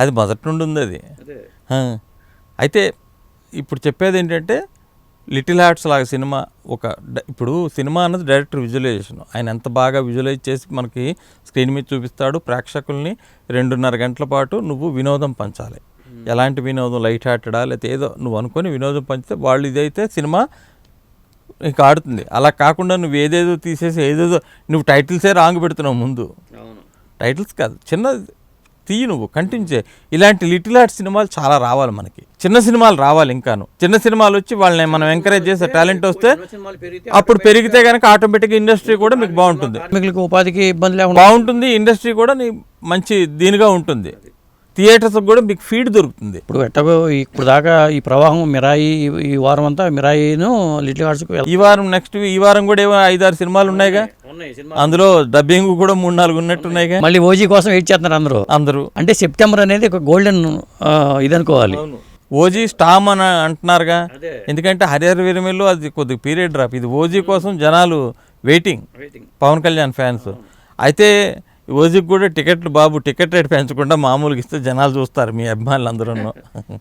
అది మొదటి నుండి ఉంది అది. అయితే ఇప్పుడు చెప్పేది ఏంటంటే లిటిల్ హార్ట్స్ లాగా సినిమా ఒక ఇప్పుడు సినిమా అన్నది డైరెక్టర్ విజువలైజేషన్. ఆయన ఎంత బాగా విజువలైజ్ చేసి మనకి స్క్రీన్ మీద చూపిస్తాడు ప్రేక్షకుల్ని రెండున్నర గంటల పాటు నువ్వు వినోదం పంచాలి. ఎలాంటి వినోదం? లైట్ హార్టెడా? లేకపోతే ఏదో నువ్వు అనుకొని వినోదం పంచితే వాళ్ళు ఇదైతే సినిమా నీకు ఆడుతుంది. అలా కాకుండా నువ్వు ఏదేదో తీసేసి ఏదేదో నువ్వు టైటిల్సే రాంగ్ పెడుతున్నావు ముందు. టైటిల్స్ కాదు చిన్న తీయి నువ్వు కంటిన్యూ చేయి. ఇలాంటి లిటిల్ ఆర్ట్ సినిమాలు చాలా రావాలి మనకి. చిన్న సినిమాలు రావాలి ఇంకాను. చిన్న సినిమాలు వచ్చి వాళ్ళని మనం ఎంకరేజ్ చేసే టాలెంట్ వస్తే అప్పుడు పెరిగితే కనుక ఆటోమేటిక్గా ఇండస్ట్రీ కూడా మీకు బాగుంటుంది. కార్మికులకు ఉపాధికి ఇబ్బంది లేకుండా బాగుంటుంది ఇండస్ట్రీ కూడా మంచి దీనిగా ఉంటుంది. థియేటర్స్ కూడా మీకు ఫీడ్ దొరుకుతుంది. ఇప్పుడు ఎట్టగో ఇప్పుడు దాకా ఈ ప్రవాహం మిరాయి ఈ- వారం అంతా మిరాయిను లిటిల్ హార్ట్స్కు ఈ వారం నెక్స్ట్ ఈ వారం కూడా ఏమో ఐదారు సినిమాలు ఉన్నాయిగా. అందులో డబ్బింగ్ కూడా మూడు నాలుగు ఉన్నట్టున్నాయిగా మళ్ళీ ఓజీ కోసం వెయిట్ చేస్తున్నారు అందరూ. అందరూ. అంటే సెప్టెంబర్ అనేది ఒక గోల్డెన్ ఇది అనుకోవాలి. ఓజీ స్టామ్ అని అంటున్నారుగా. ఎందుకంటే హరిహర వీరమిల్లో అది కొద్దిగా పీరియడ్ డ్రాప్ ఇది ఓజీ కోసం జనాలు waiting waiting Pavan Kalyan fans అయితే ఓజీకి కూడా టికెట్లు బాబు టికెట్ రేట్ పెంచకుండా మామూలుగా ఇస్తే జనాలు చూస్తారు మీ అభిమానులు అందరూ